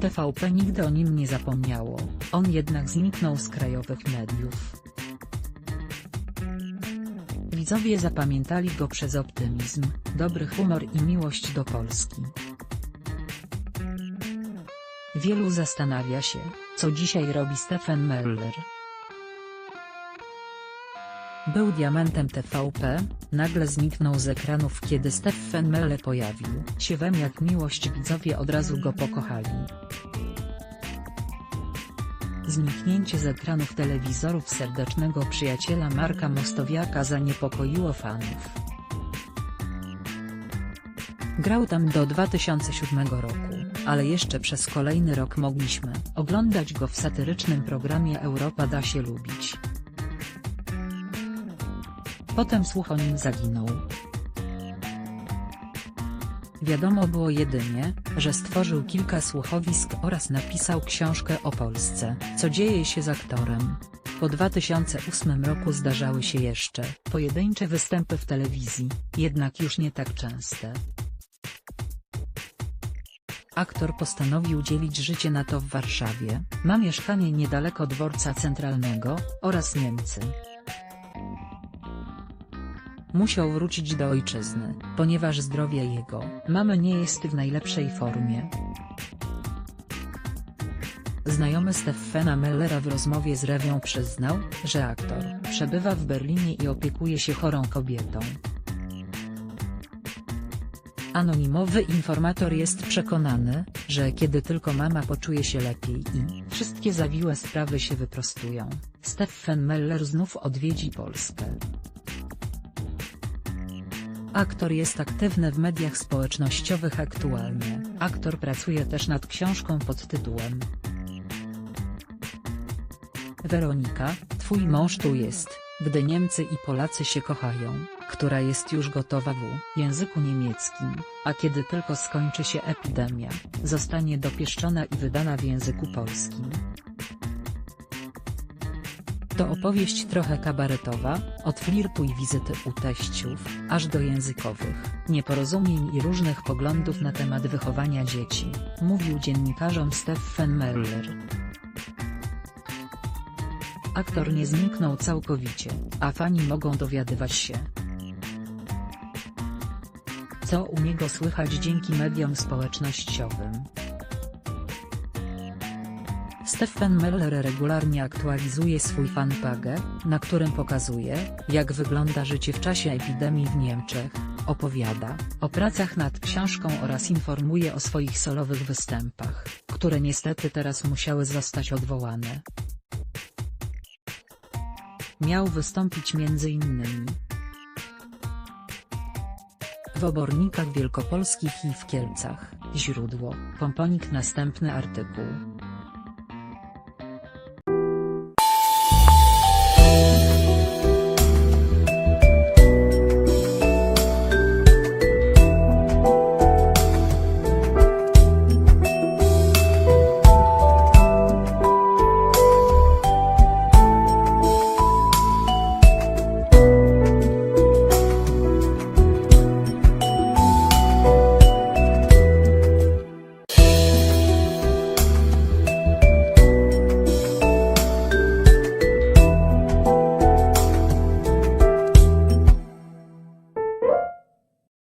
TVP nigdy o nim nie zapomniało, on jednak zniknął z krajowych mediów. Widzowie zapamiętali go przez optymizm, dobry humor i miłość do Polski. Wielu zastanawia się, co dzisiaj robi Stephen Meller. Był diamentem TVP, nagle zniknął z ekranów kiedy Stephen Meller pojawił się wem jak miłość widzowie od razu go pokochali. Zniknięcie z ekranów telewizorów serdecznego przyjaciela Marka Mostowiaka zaniepokoiło fanów. Grał tam do 2007 roku, ale jeszcze przez kolejny rok mogliśmy oglądać go w satyrycznym programie Europa da się lubić. Potem słuch o nim zaginął. Wiadomo było jedynie, że stworzył kilka słuchowisk oraz napisał książkę o Polsce, co dzieje się z aktorem. Po 2008 roku zdarzały się jeszcze pojedyncze występy w telewizji, jednak już nie tak częste. Aktor postanowił dzielić życie na to w Warszawie, ma mieszkanie niedaleko dworca centralnego, oraz Niemcy. Musiał wrócić do ojczyzny, ponieważ zdrowie jego mamy nie jest w najlepszej formie. Znajomy Steffena Mellera w rozmowie z Rewią przyznał, że aktor przebywa w Berlinie i opiekuje się chorą kobietą. Anonimowy informator jest przekonany, że kiedy tylko mama poczuje się lepiej i wszystkie zawiłe sprawy się wyprostują, Steffen Meller znów odwiedzi Polskę. Aktor jest aktywny w mediach społecznościowych aktualnie. Aktor pracuje też nad książką pod tytułem Weronika, twój mąż tu jest, gdy Niemcy i Polacy się kochają, która jest już gotowa w języku niemieckim, a kiedy tylko skończy się epidemia, zostanie dopieszczona i wydana w języku polskim. To opowieść trochę kabaretowa, od flirtu i wizyty u teściów, aż do językowych nieporozumień i różnych poglądów na temat wychowania dzieci, mówił dziennikarzom Steffen Meller. Aktor nie zniknął całkowicie, a fani mogą dowiadywać się, co u niego słychać dzięki mediom społecznościowym. Steffen Meller regularnie aktualizuje swój fanpage, na którym pokazuje, jak wygląda życie w czasie epidemii w Niemczech, opowiada o pracach nad książką oraz informuje o swoich solowych występach, które niestety teraz musiały zostać odwołane. Miał wystąpić m.in. w Obornikach Wielkopolskich i w Kielcach, źródło, Pomponik Następny artykuł.